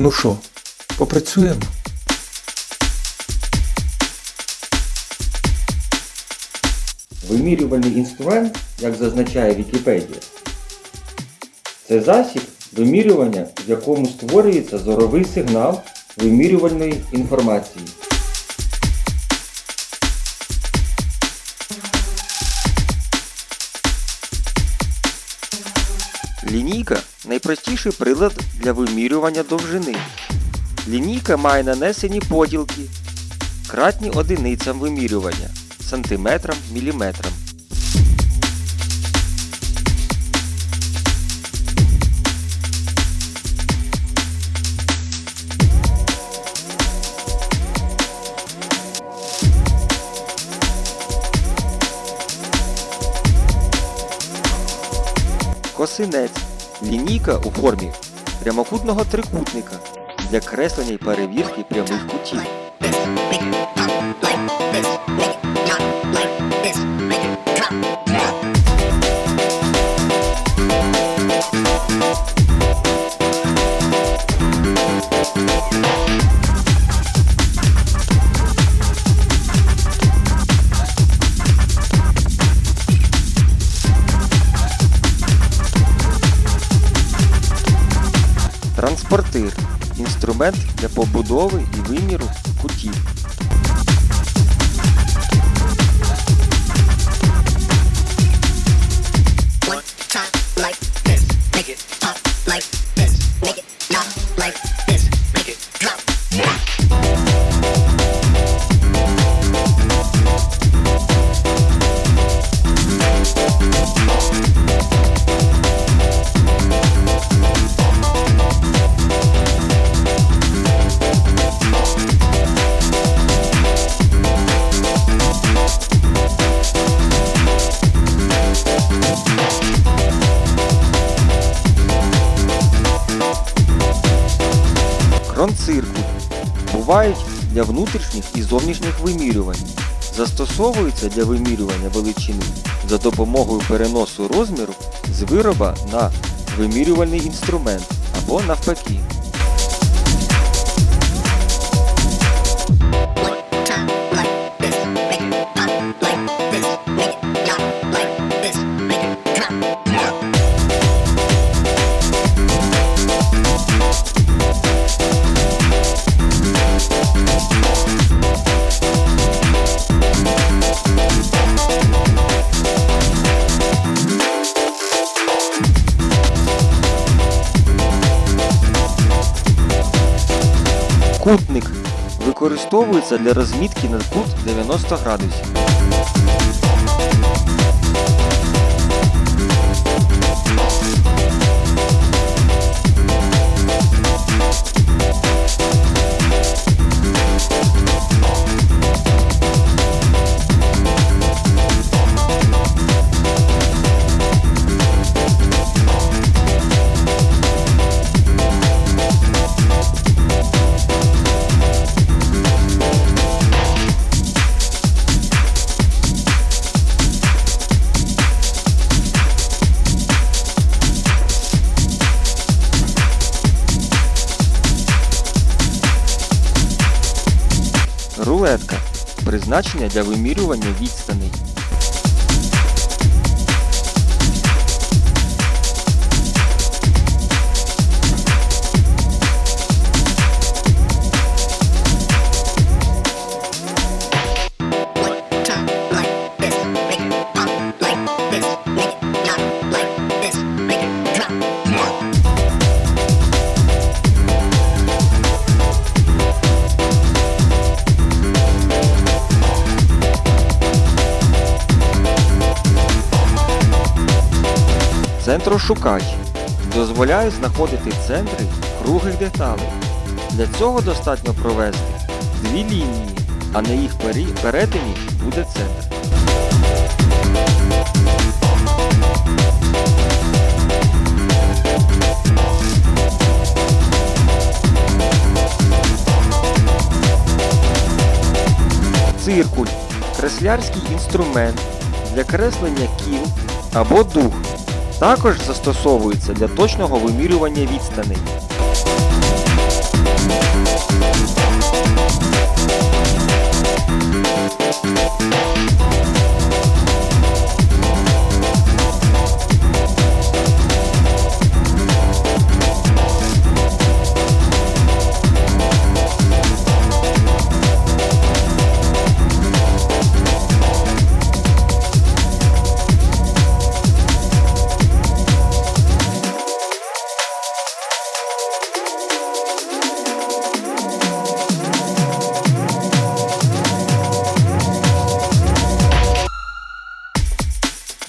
Ну що, попрацюємо? Вимірювальний інструмент, як зазначає Вікіпедія, це засіб вимірювання, в якому створюється зоровий сигнал вимірювальної інформації. Лінійка найпростіший прилад для вимірювання довжини. Лінійка має нанесені поділки, кратні одиницям вимірювання сантиметрам, міліметрам. Косинець. Лінійка у формі прямокутного трикутника для креслення і перевірки прямих кутів. Транспортир інструмент для побудови і виміру кутів. Бувають для внутрішніх і зовнішніх вимірювань. Застосовуються для вимірювання величини за допомогою переносу розміру з вироба на вимірювальний інструмент або навпаки. Використовується для розмітки на кут 90 градусів. Призначення для вимірювання відстаней. Центрошукач дозволяє знаходити центри круглих деталей. Для цього достатньо провести дві лінії, а на їх перетині буде центр. Циркуль креслярський інструмент для креслення кіл або дух. Також застосовується для точного вимірювання відстаней.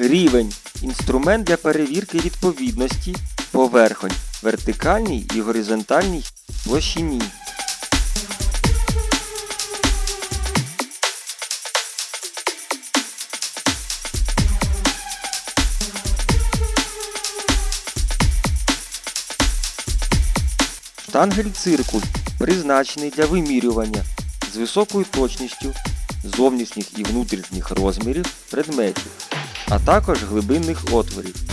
Рівень інструмент для перевірки відповідності поверхонь вертикальній і горизонтальній площині. Штангель-циркуль призначений для вимірювання з високою точністю зовнішніх і внутрішніх розмірів предметів, а також глибинних отворів.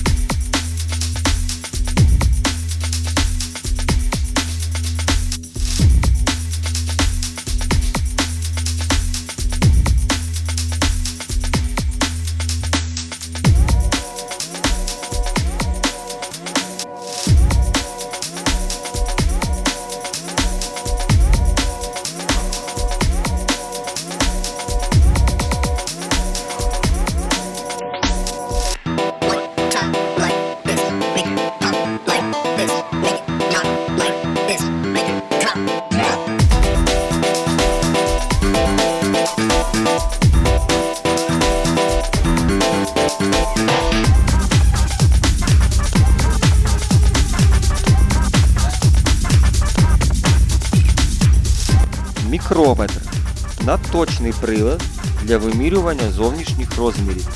Мікрометр надточний прилад для вимірювання зовнішніх розмірів.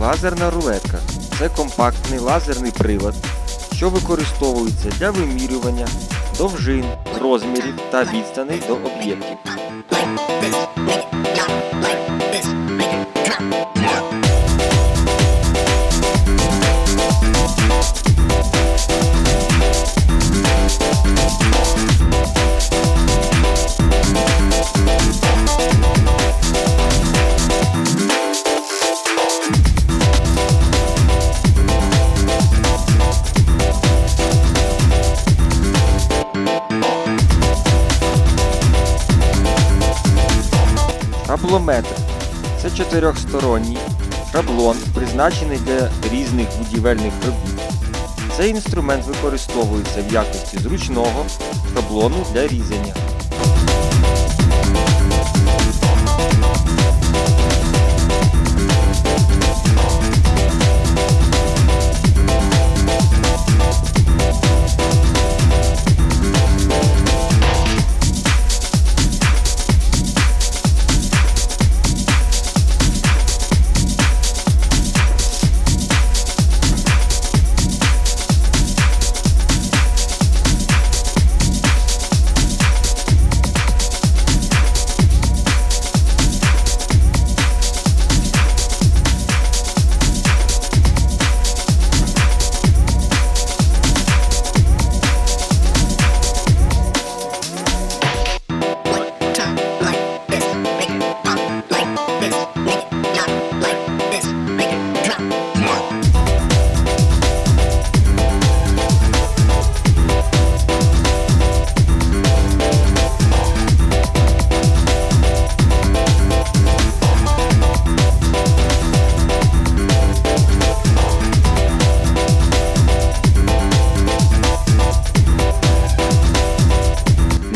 Лазерна рулетка це компактний лазерний прилад, що використовується для вимірювання довжин, розмірів та відстаней до об'єктів. Шаблометр це чотирьохсторонній шаблон, призначений для різних будівельних робіт. Цей інструмент використовується в якості зручного шаблону для різання.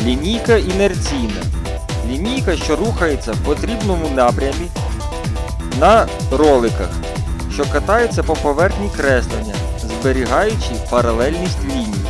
Лінійка інерційна. Лінійка, що рухається в потрібному напрямі на роликах, що катаються по поверхні креслення, зберігаючи паралельність ліній.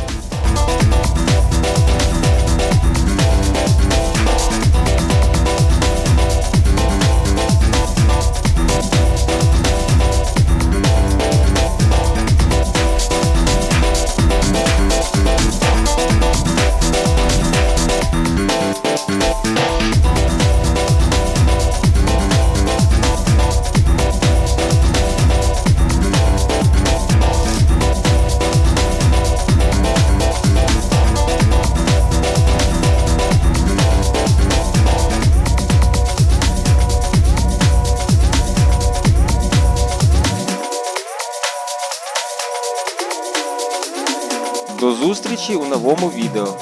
Зустрічі у новому відео.